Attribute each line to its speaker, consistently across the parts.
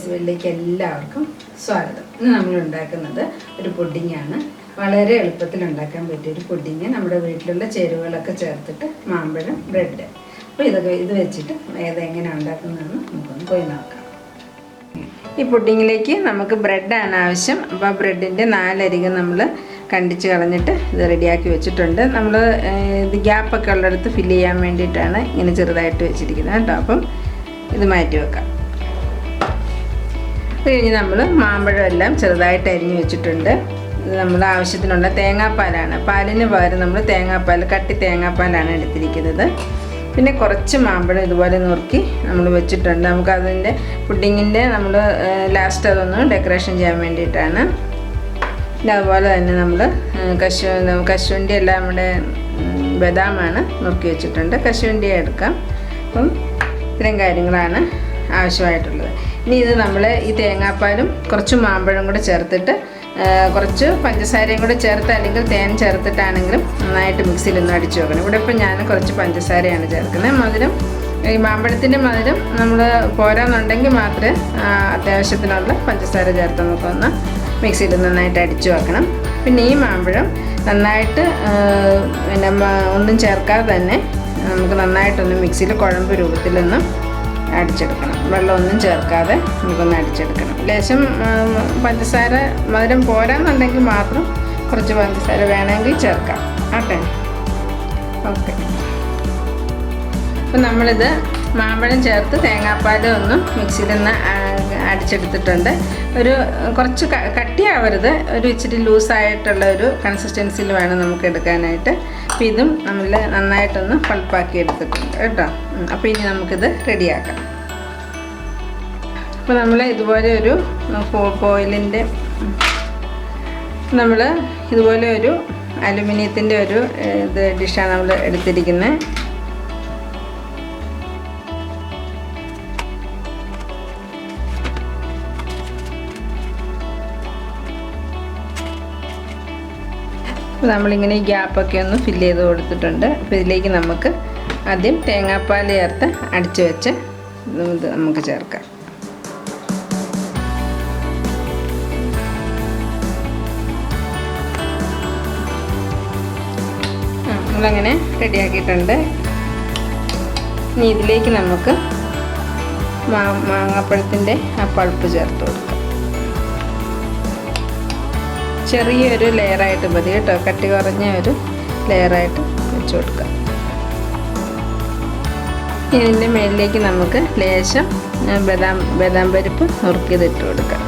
Speaker 1: ഫെസ്റ്റിവലിലേക്ക് എല്ലാവർക്കും സ്വാഗതം. ഇന്ന് നമ്മൾ ഉണ്ടാക്കുന്നത് ഒരു പുഡിങ്ങാണ് വളരെ എളുപ്പത്തിൽ ഉണ്ടാക്കാൻ പറ്റിയ ഒരു പുഡിങ് നമ്മുടെ വീട്ടിലുള്ള ചേരുവകളൊക്കെ ചേർത്തിട്ട് മാമ്പഴം ബ്രെഡ് അപ്പോൾ ഇതൊക്കെ ഇത് വെച്ചിട്ട് ഏതെങ്ങനെ ഉണ്ടാക്കുന്നതെന്ന് നമുക്കൊന്ന് പോയി നോക്കാം. ഈ പുഡിങ്ങിലേക്ക് നമുക്ക് ബ്രെഡാണ് ആവശ്യം. അപ്പോൾ ബ്രെഡിന്റെ നാലരികൾ നമ്മൾ കണ്ടിച്ച് കളഞ്ഞിട്ട് ഇത് റെഡിയാക്കി വെച്ചിട്ടുണ്ട്. നമ്മൾ ഇത് ഗ്യാപ്പൊക്കെ ഉള്ളിടത്ത് ഫില്ല് ചെയ്യാൻ വേണ്ടിയിട്ടാണ് ഇങ്ങനെ ചെറുതായിട്ട് വെച്ചിരിക്കുന്നത് കേട്ടോ. അപ്പം ഇത് മാറ്റി വെക്കാം. അത് കഴിഞ്ഞ് നമ്മൾ മാമ്പഴം എല്ലാം ചെറുതായിട്ട് അരിഞ്ഞ് വെച്ചിട്ടുണ്ട്. നമ്മൾ ആവശ്യത്തിനുള്ള തേങ്ങാപ്പാലാണ്. പാലിന് പകരം നമ്മൾ തേങ്ങാപ്പാൽ കട്ടി തേങ്ങാപ്പാലാണ് എടുത്തിരിക്കുന്നത്. പിന്നെ കുറച്ച് മാമ്പഴം ഇതുപോലെ നുറുക്കി നമ്മൾ വെച്ചിട്ടുണ്ട്. നമുക്ക് അതിന്റെ പുഡിങ്ങിന്റെ നമ്മൾ ലാസ്റ്റ് അതൊന്ന് ഡെക്കറേഷൻ ചെയ്യാൻ വേണ്ടിയിട്ടാണ്. പിന്നെ അതുപോലെ തന്നെ നമ്മൾ കശു കശുവണ്ടി എല്ലാം നമ്മുടെ ബദാമാണ് നുറുക്കി വെച്ചിട്ടുണ്ട്. കശുവണ്ടി എടുക്കാം. അപ്പം ഇത്രയും കാര്യങ്ങളാണ് ആവശ്യമായിട്ടുള്ളത്. ഇനി ഇത് നമ്മൾ ഈ തേങ്ങാപ്പാലും കുറച്ച് മാമ്പഴം കൂടെ ചേർത്തിട്ട് കുറച്ച് പഞ്ചസാരയും കൂടെ ചേർത്ത് അല്ലെങ്കിൽ തേൻ ചേർത്തിട്ടാണെങ്കിലും നന്നായിട്ട് മിക്സിയിൽ ഒന്ന് അടിച്ചു വെക്കണം. ഇവിടെ ഇപ്പം ഞാൻ കുറച്ച് പഞ്ചസാരയാണ് ചേർക്കുന്നത്. മധുരം ഈ മാമ്പഴത്തിന്റെ മധുരം നമ്മൾ പോരാന്നുണ്ടെങ്കിൽ മാത്രമേ അത്യാവശ്യത്തിനുള്ള പഞ്ചസാര ചേർത്ത് നമുക്കൊന്ന് മിക്സിയിൽ നന്നായിട്ട് അടിച്ചു വെക്കണം. പിന്നെ ഈ മാമ്പഴം നന്നായിട്ട് പിന്നെ ഒന്നും ചേർക്കാതെ തന്നെ നമുക്ക് നന്നായിട്ടൊന്ന് മിക്സിയിൽ കുഴമ്പ് രൂപത്തിലൊന്ന് അടിച്ചെടുക്കണം. വെള്ളമൊന്നും ചേർക്കാതെ നമുക്കൊന്ന് അടിച്ചെടുക്കണം. ലേശം പഞ്ചസാര മധുരം പോരാന്നുണ്ടെങ്കിൽ മാത്രം കുറച്ച് പഞ്ചസാര വേണമെങ്കിൽ ചേർക്കാം. ആട്ടെ? ഓക്കെ. അപ്പം നമ്മളിത് മാമ്പഴം ചേർത്ത് തേങ്ങാപ്പാലും ഒന്നും മിക്സിയിൽ നിന്ന് അടിച്ചെടുത്തിട്ടുണ്ട്. ഒരു കുറച്ച് കട്ടിയാവരുത്. ഒരു ഇച്ചിരി ലൂസായിട്ടുള്ള ഒരു കൺസിസ്റ്റൻസിയിൽ വേണം നമുക്ക് എടുക്കാനായിട്ട്. അപ്പം ഇതും നമ്മൾ നന്നായിട്ടൊന്ന് പൾപ്പാക്കി എടുത്തിട്ടുണ്ട് കേട്ടോ. അപ്പോൾ ഇനി നമുക്കിത് റെഡിയാക്കാം. അപ്പോൾ നമ്മൾ ഇതുപോലെ ഒരു ഫോയിലിന്റെ നമ്മൾ ഇതുപോലെ ഒരു അലുമിനിയത്തിന്റെ ഒരു ഇത് ഡിഷാണ് നമ്മൾ എടുത്തിരിക്കുന്നത് അപ്പോൾ നമ്മളിങ്ങനെ ഈ ഗ്യാപ്പൊക്കെ ഒന്ന് ഫില്ല് ചെയ്ത് കൊടുത്തിട്ടുണ്ട്. അപ്പോൾ ഇതിലേക്ക് നമുക്ക് ആദ്യം തേങ്ങാപ്പാൽ ചേർത്ത് അടിച്ച് വെച്ച് ഇത് നമുക്ക് ചേർക്കാം. നമ്മളങ്ങനെ റെഡിയാക്കിയിട്ടുണ്ട് ഇനി ഇതിലേക്ക് നമുക്ക് മാ മാങ്ങാപ്പഴത്തിന്റെ ആ പൾപ്പ് ചേർത്ത് കൊടുക്കാം. ചെറിയൊരു ലെയറായിട്ട് മതി കേട്ടോ. കട്ടി കുറഞ്ഞ ഒരു ലെയറായിട്ട് വെച്ച് കൊടുക്കാം. ഇതിന്റെ മേളിലേക്ക് നമുക്ക് ലേശം ബദാം ബദാം പരിപ്പ് നുറുക്കിയതിട്ട് കൊടുക്കാം.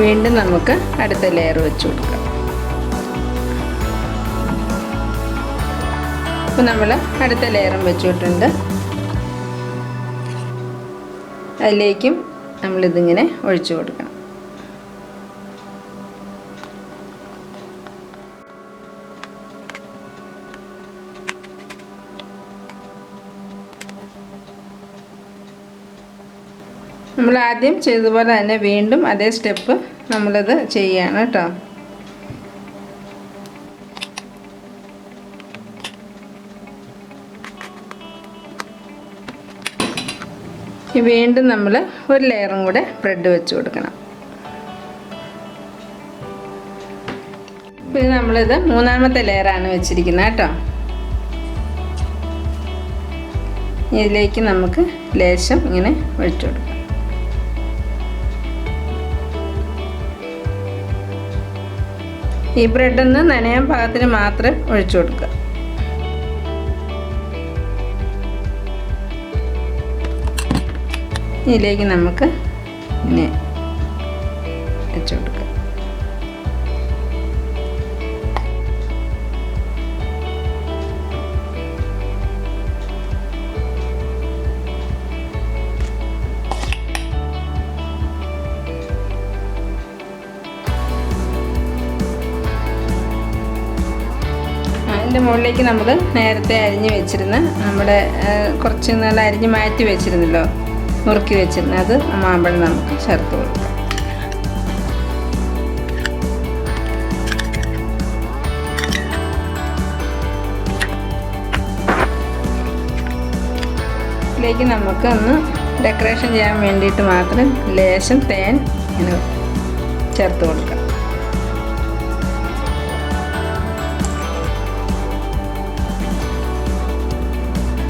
Speaker 1: വീണ്ടും നമുക്ക് അടുത്ത ലെയർ വെച്ച് കൊടുക്കാം. അപ്പോൾ നമ്മൾ അടുത്ത ലെയറും വെച്ചിട്ടുണ്ട് അതിലേക്കും നമ്മളിതിങ്ങനെ ഒഴിച്ചു കൊടുക്കണം. നമ്മൾ ആദ്യം ചെയ്തതുപോലെ തന്നെ വീണ്ടും അതേ സ്റ്റെപ്പ് നമ്മളത് ചെയ്യാണ് കേട്ടോ. വീണ്ടും നമ്മൾ ഒരു ലെയറും കൂടെ ബ്രെഡ് വെച്ച് കൊടുക്കണം. പിന്നെ നമ്മളിത് മൂന്നാമത്തെ ലെയറാണ് വെച്ചിരിക്കുന്നത് കേട്ടോ. ഇതിലേക്ക് നമുക്ക് ലേശം ഇങ്ങനെ ഒഴിച്ചു കൊടുക്കാം. ഈ ബ്രെഡൊന്ന് നനയാൻ പാകത്തിന് മാത്രം ഒഴിച്ചു കൊടുക്കുക. ഇതിലേക്ക് നമുക്ക് ഇനി വെച്ചു കൊടുക്കാം. അതിന്റെ മുകളിലേക്ക് നമ്മൾ നേരത്തെ അരിഞ്ഞ് വെച്ചിരുന്ന നമ്മുടെ കുറച്ച് നല്ല അരിഞ്ഞ് മാറ്റി വെച്ചിരുന്നല്ലോ നുറുക്കി വെച്ചിരുന്ന അത് മാമ്പഴം നമുക്ക് ചേർത്ത് കൊടുക്കാം. ഇതിലേക്ക് നമുക്ക് ഒന്ന് ഡെക്കറേഷൻ ചെയ്യാൻ വേണ്ടിയിട്ട് മാത്രം ലേശം തേൻ ചേർത്ത് കൊടുക്കാം.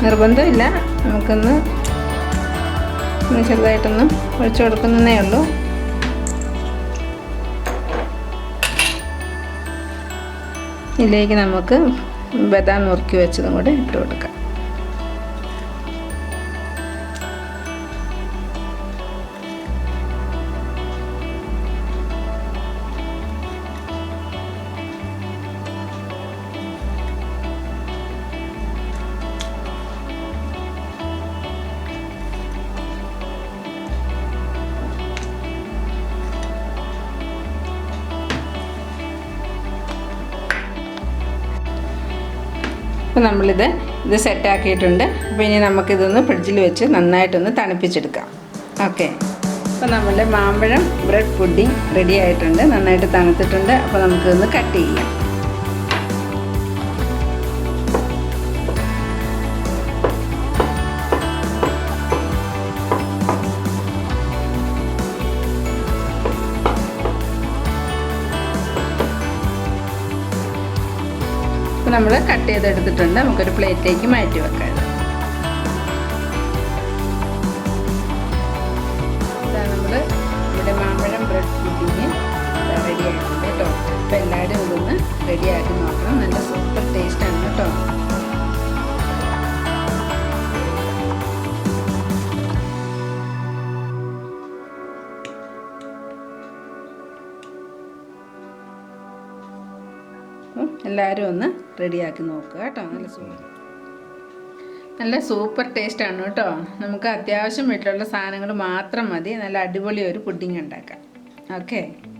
Speaker 1: നിർബന്ധമില്ല. നമുക്കൊന്ന് ഒന്ന് ചെറുതായിട്ടൊന്ന് ഒഴിച്ചു കൊടുക്കുന്നതേ ഉള്ളൂ. ഇതിലേക്ക് നമുക്ക് ബദാം നുറുക്കി വെച്ചതും കൂടെ ഇട്ട് കൊടുക്കാം. അപ്പോൾ നമ്മളിത് ഇത് സെറ്റാക്കിയിട്ടുണ്ട് അപ്പോൾ ഇനി നമുക്കിതൊന്ന് ഫ്രിഡ്ജിൽ വെച്ച് നന്നായിട്ടൊന്ന് തണുപ്പിച്ചെടുക്കാം. ഓക്കെ അപ്പോൾ നമ്മളുടെ മാമ്പഴം ബ്രെഡ് പുഡിംഗ് റെഡി ആയിട്ടുണ്ട്. നന്നായിട്ട് തണുത്തിട്ടുണ്ട്. അപ്പോൾ നമുക്കിതൊന്ന് കട്ട് ചെയ്യാം. നമ്മൾ കട്ട് ചെയ്തെടുത്തിട്ടുണ്ട്. നമുക്കൊരു പ്ലേറ്റിലേക്ക് മാറ്റി വെക്കാം. നമ്മൾ മാമ്പഴം ബ്രെഡ് നല്ല സൂപ്പർ ടേസ്റ്റാണ് കേട്ടോ. എല്ലാവരും ഒന്ന് റെഡിയാക്കി നോക്കുക കേട്ടോ. നല്ല സൂപ്പർ. നല്ല സൂപ്പർ ടേസ്റ്റ് ആണ് കേട്ടോ. നമുക്ക് അത്യാവശ്യം വീട്ടിലുള്ള സാധനങ്ങൾ മാത്രം മതി. നല്ല അടിപൊളി ഒരു പുഡിങ് ഉണ്ടാക്കാം. ഓക്കെ